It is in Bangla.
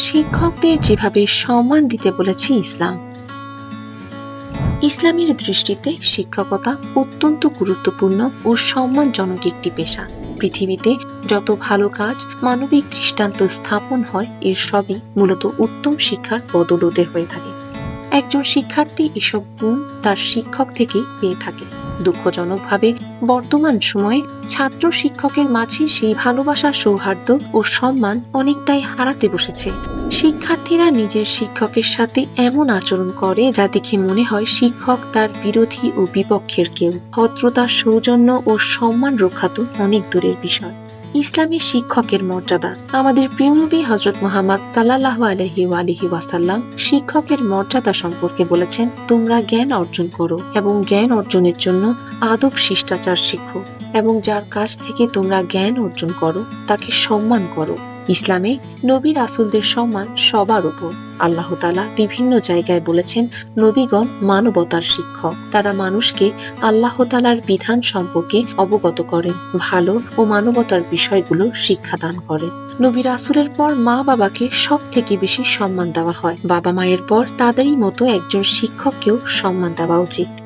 শিক্ষকদের যেভাবে সম্মান দিতে বলেছে ইসলাম। ইসলামের দৃষ্টিতে শিক্ষকতা অত্যন্ত গুরুত্বপূর্ণ ও সম্মানজনক একটি পেশা। পৃথিবীতে যত ভালো কাজ মানবিক দৃষ্টান্ত স্থাপন হয়, এর সবই মূলত উত্তম শিক্ষার বদলতে হয়ে থাকে। একজন শিক্ষার্থী এসব গুণ তার শিক্ষক থেকেই পেয়ে থাকে। দুঃখজনকভাবে বর্তমান সময়ে ছাত্র শিক্ষকের মাঝে সেই ভালোবাসা সৌহার্দ্য ও সম্মান অনেকটাই হারাতে বসেছে। শিক্ষার্থীরা নিজের শিক্ষকের সাথে এমন আচরণ করে যা দেখে মনে হয় শিক্ষক তার বিরোধী ও বিপক্ষের কেউ। ভদ্রতা সৌজন্য ও সম্মান রক্ষা তো অনেক দূরের বিষয়। ইসলামী শিক্ষকের মর্যাদা। আমাদের প্রিয় নবী হজরত মোহাম্মদ সাল্লাহ আলহি আলহি ওয়াসাল্লাম শিক্ষকের মর্যাদা সম্পর্কে বলেছেন, তোমরা জ্ঞান অর্জন করো এবং জ্ঞান অর্জনের জন্য আদব শিষ্টাচার শিখো এবং যার কাছ থেকে তোমরা জ্ঞান অর্জন করো, তাকে সম্মান করো। ইসলামে নবী রাসুলদের সম্মান সবার উপর। আল্লাহ তালা বিভিন্ন জায়গায় বলেছেন, নবীগণ মানবতার শিক্ষক। তারা মানুষকে আল্লাহ তালার বিধান সম্পর্কে অবগত করেন, ভালো ও মানবতার বিষয়গুলো শিক্ষাদান করেন। নবী রাসুলের পর মা বাবাকে সব থেকে বেশি সম্মান দেওয়া হয়। বাবা মায়ের পর তাদেরই মতো একজন শিক্ষককেও সম্মান দেওয়া উচিত।